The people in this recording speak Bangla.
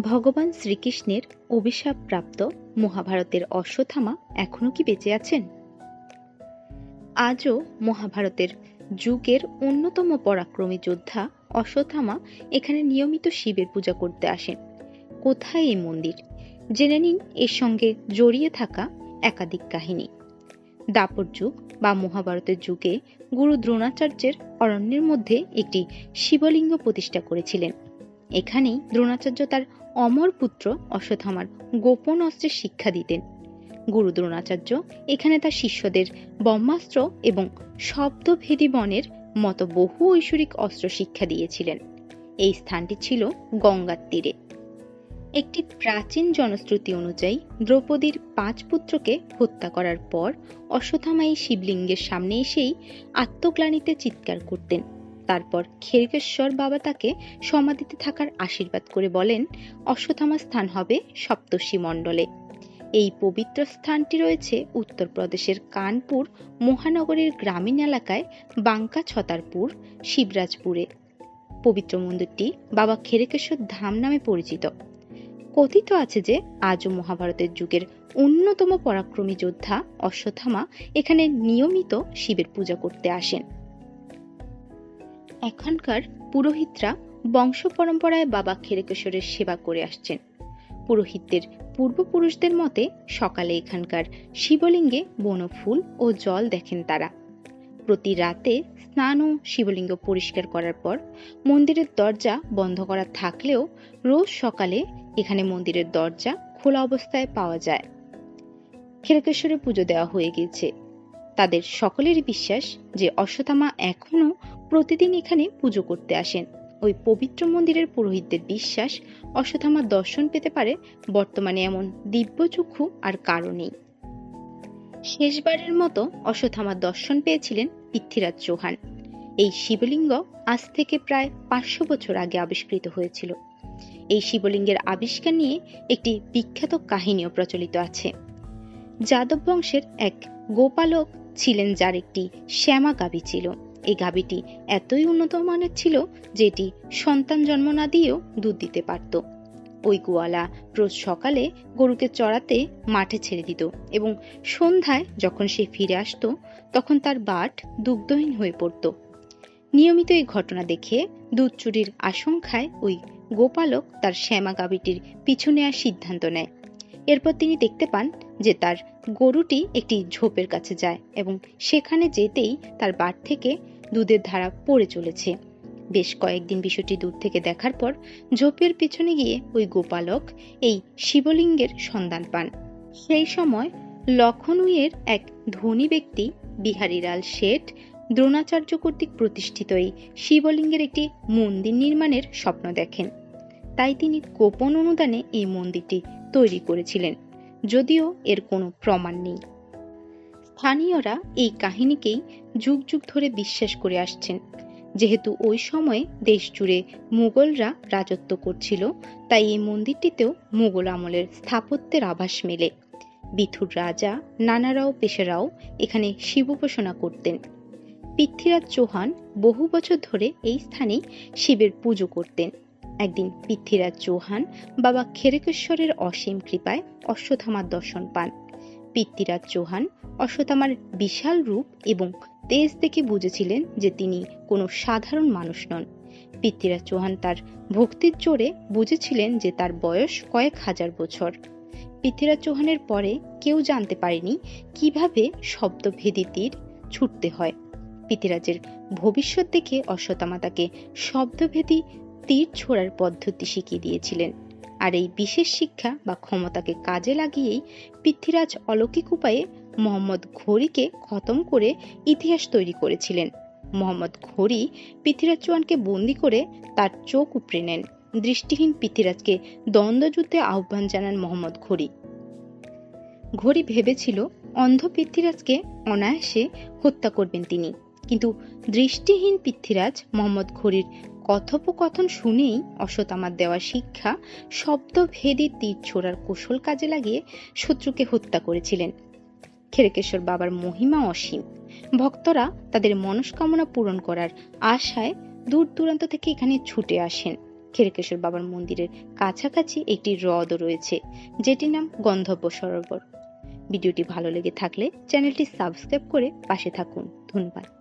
ভগবান শ্রীকৃষ্ণের অভিশাপপ্রাপ্ত মহাভারতের অশ্বথামা এখনও কি বেঁচে আছেন? আজও মহাভারতের যুগের অন্যতম পরাক্রমী যোদ্ধা অশ্বথামা এখানে নিয়মিত শিবের পূজা করতে আসেন। কোথায় এই মন্দির? জেনে নিন এর সঙ্গে জড়িয়ে থাকা একাধিক কাহিনী। দাপর যুগ বা মহাভারতের যুগে গুরু দ্রোণাচার্যের অরণ্যের মধ্যে একটি শিবলিঙ্গ প্রতিষ্ঠা করেছিলেন। এখানেই দ্রোণাচার্য তার অমর পুত্র অশ্বত্থামার গোপন অস্ত্রের শিক্ষা দিতেন। গুরু দ্রোণাচার্য এখানে তার শিষ্যদের ব্রহ্মাস্ত্র এবং শব্দভেদী বনের মতো বহু ঐশ্বরিক অস্ত্র শিক্ষা দিয়েছিলেন। এই স্থানটি ছিল গঙ্গার তীরে। একটি প্রাচীন জনশ্রুতি অনুযায়ী দ্রৌপদীর পাঁচ পুত্রকে হত্যা করার পর অশ্বত্থামা এই শিবলিঙ্গের সামনে এসেই আত্মগ্লানিতে চিৎকার করতেন। তারপর খেরকেশ্বর বাবা তাকে সমাধিতে থাকার আশীর্বাদ করে বলেন, অশ্বত্থামা স্থান হবে সপ্তর্ষি মণ্ডলে। এই পবিত্র স্থানটি রয়েছে উত্তরপ্রদেশের কানপুর মহানগরীর গ্রামীণ এলাকায় বাঙ্কা ছতারপুর, শিবরাজপুরে। পবিত্র মন্দিরটি বাবা খেরেকেশ্বর ধাম নামে পরিচিত। কথিত আছে যে, আজও মহাভারতের যুগের অন্যতম পরাক্রমী যোদ্ধা অশ্বত্থামা এখানে নিয়মিত শিবের পূজা করতে আসেন। এখানকার পুরোহিতরা বংশ পরম্পরায় বাবা ক্ষীরেকেশ্বরের সেবা করে আসছেন। পুরোহিতদের পূর্বপুরুষদের মতে সকালে এখানকার শিবলিঙ্গে বনফুল ও জল দেখেন তারা। প্রতি রাতে স্নান ও শিবলিঙ্গ পরিষ্কার করার পর মন্দিরের দরজা বন্ধ করা থাকলেও রোজ সকালে এখানে মন্দিরের দরজা খোলা অবস্থায় পাওয়া যায়। ক্ষীরকেশ্বরে পুজো দেওয়া হয়ে গিয়েছে তাদের সকলেরই বিশ্বাস যে অশ্বত্থামা এখনও প্রতিদিন এখানে পুজো করতে আসেন। ওই পবিত্র মন্দিরের পুরোহিতদের বিশ্বাস অশ্বত্থামার দর্শন পেতে পারে বর্তমানে এমন দিব্যচক্ষু আর কারও নেই। শেষবারের মতো অশ্বত্থামার দর্শন পেয়েছিলেন পৃথ্বীরাজ চৌহান। এই শিবলিঙ্গ আজ থেকে প্রায় পাঁচশো বছর আগে আবিষ্কৃত হয়েছিল। এই শিবলিঙ্গের আবিষ্কার নিয়ে একটি বিখ্যাত কাহিনীও প্রচলিত আছে। যাদব বংশের এক গোপালক ছিলেন যার একটি শ্যামা গাভী ছিল। এই গাভীটি এতই উন্নত মানের ছিল যে এটি সন্তান জন্ম না দিয়েও দুধ দিতে পারত। ওই গোয়ালা রোজ সকালে গরুকে চড়াতে মাঠে ছেড়ে দিত এবং সন্ধ্যায় যখন সে ফিরে আসতো, তখন তার বাট দুগ্ধহীন হয়ে পড়ত। নিয়মিত এই ঘটনা দেখে দুধ চুরির আশঙ্কায় ওই গোপালক তার শ্যামা গাভীটির পিছু নেওয়ার সিদ্ধান্ত নেয়। এরপর তিনি দেখতে পান যে তার গরুটি একটি ঝোপের কাছে যায় এবং সেখানে যেতেই তার বাট থেকে দুধের ধারা পড়ে চলেছে। বেশ কয়েকদিন বিষয়টি দূর থেকে দেখার পর ঝোপের পিছনে গিয়ে ওই গোপালক এই শিবলিঙ্গের সন্ধান পান। সেই সময় লখনউয়ের এক ধনী ব্যক্তি, বিহারীলাল শেঠ, দ্রোণাচার্য কর্তৃক প্রতিষ্ঠিত এই শিবলিঙ্গের একটি মন্দির নির্মাণের স্বপ্ন দেখেন। তাই তিনি গোপন অনুদানে এই মন্দিরটি তৈরি করেছিলেন। যদিও এর কোনো প্রমাণ নেই। স্থানীয়রা এই কাহিনীকেই যুগ যুগ ধরে বিশ্বাস করে আসছেন। যেহেতু ওই সময়ে দেশ জুড়ে মুঘলরা রাজত্ব করছিল, তাই এই মন্দিরটিতেও মুঘল আমলের স্থাপত্যের আভাস মেলে। বিথুর রাজা, নানারাও পেশারাও এখানে শিব উপাসনা করতেন। পৃথ্বীরাজ চৌহান বহু বছর ধরে এই স্থানেই শিবের পুজো করতেন। একদিন পৃথ্বীরাজ চৌহান বাবা খেরেকেশ্বরের অসীম কৃপায় অশ্বত্থামার দর্শন পান। পৃথ্বীরাজ চৌহান অশ্বতামার বিশাল রূপ এবং তেজ দেখে বুঝেছিলেন যে তিনি কোনো সাধারণ মানুষ নন। পৃথ্বীরাজ চৌহান তার ভক্তির জোরে বুঝেছিলেন যে তার বয়স কয়েক হাজার বছর। পৃথ্বীরাজ চৌহানের পরে কেউ জানতে পারেনি কীভাবে শব্দভেদী তীর ছুটতে হয়। পৃথ্বীরাজের ভবিষ্যৎ দেখে অশ্বত্থামা তাকে শব্দভেদী তীর ছোড়ার পদ্ধতি শিখিয়ে দিয়েছিলেন। আর এই বিশেষ শিক্ষা বা ক্ষমতাকে কাজে লাগিয়েই পৃথ্বীরাজ অলৌকিক উপায়ে মোহাম্মদ ঘড়িকে খতম করে ইতিহাস তৈরি করেছিলেন। মোহাম্মদ ঘড়ি পৃথ্বীরাজ চৌহানকে বন্দি করে তার চোখ উপড়ে নেন। দৃষ্টিহীন পৃথ্বীরাজকে দ্বন্দ্বযুদ্ধে আহ্বান জানান মোহাম্মদ ঘড়ি ঘড়ি ভেবেছিল অন্ধ পৃথ্বীরাজকে অনায়াসে হত্যা করবেন তিনি। কিন্তু দৃষ্টিহীন পৃথ্বীরাজ মোহাম্মদ ঘড়ির কথোপকথন শুনেই অশ্বতামার দেওয়া শিক্ষা, শব্দভেদী তীর ছোড়ার কৌশল কাজে লাগিয়ে শত্রুকে হত্যা করেছিলেন। খেরকেশ্বর বাবার মহিমা অসীম। ভক্তরা তাদের মনস্কামনা পূরণ করার আশায় দূর দূরান্ত থেকে এখানে ছুটে আসেন। ক্ষীরকেশ্বর বাবার মন্দিরের কাছাকাছি একটি হ্রদও রয়েছে, যেটির নাম গন্ধব্য সরোবর ভিডিওটি ভালো লেগে থাকলে চ্যানেলটি সাবস্ক্রাইব করে পাশে থাকুন। ধন্যবাদ।